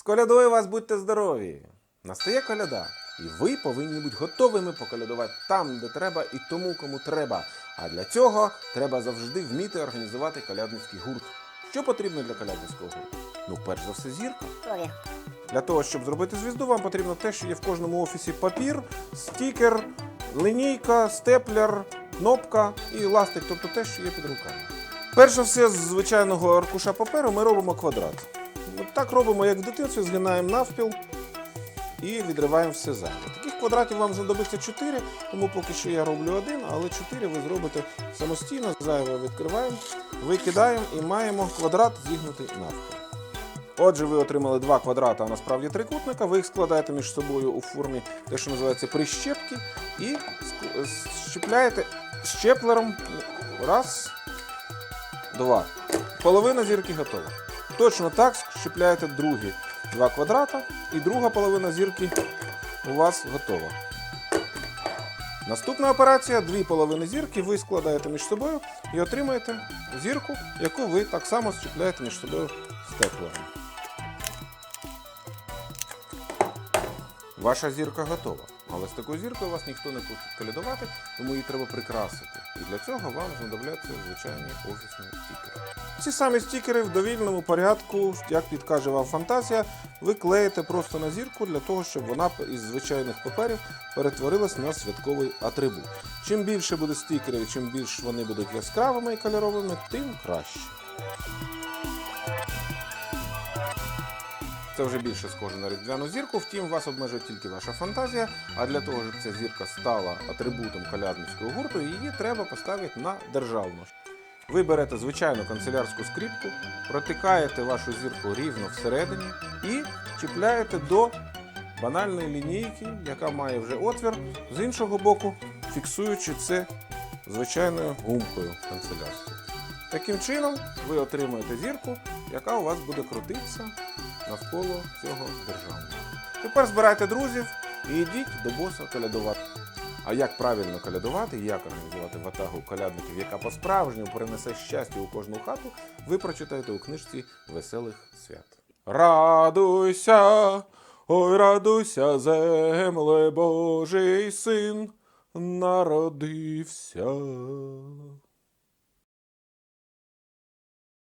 З колядою вас будьте здорові! Настає коляда, і ви повинні бути готовими поколядувати там, де треба, і тому, кому треба. А для цього треба завжди вміти організувати колядницький гурт. Що потрібно для колядницького гурту? Ну, перш за все, зірка. Для того, щоб зробити звізду, вам потрібно те, що є в кожному офісі: папір, стікер, линійка, степлер, кнопка і ластик, тобто те, що є під руками. Перш за все, з звичайного аркуша паперу ми робимо квадрат. Так робимо, як в дитинстві, згинаємо навпіл і відриваємо все зайве. Таких квадратів вам знадобиться 4, тому поки що я роблю один, але 4 ви зробите самостійно, зайве відкриваємо, викидаємо і маємо квадрат зігнутий навпіл. Отже, ви отримали два квадрата, а насправді трикутника. Ви їх складаєте між собою у формі те, що називається прищепки, і щепляєте щеплером. Раз, два. Половина зірки готова. Точно так щепляєте другі два квадрата, і друга половина зірки у вас готова. Наступна операція дві половини зірки ви складаєте між собою і отримаєте зірку, яку ви так само щепляєте між собою степлером. Ваша зірка готова. Але з такою зіркою вас ніхто не пустить колядувати, тому її треба прикрасити. І для цього вам знадобляться звичайні офісні стікери. Ці самі стікери в довільному порядку, як підкаже вам фантазія, ви клеїте просто на зірку для того, щоб вона із звичайних паперів перетворилась на святковий атрибут. Чим більше буде стікерів, чим більш вони будуть яскравими і кольоровими, тим краще. Це вже більше схоже на різдвяну зірку, втім, вас обмежує тільки ваша фантазія. А для того, щоб ця зірка стала атрибутом колядницького гурту, її треба поставити на державну. Ви берете звичайну канцелярську скріпку, протикаєте вашу зірку рівно всередині і чіпляєте до банальної лінійки, яка має вже отвір, з іншого боку, фіксуючи це звичайною гумкою канцелярською. Таким чином ви отримуєте зірку, яка у вас буде крутитися навколо цього державного. Тепер збирайте друзів і йдіть до боса колядувати. А як правильно колядувати як організувати ватагу колядників, яка по-справжньому принесе щастя у кожну хату, ви прочитаєте у книжці Веселих свят. Радуйся, ой, радуйся, земле Божий син народився.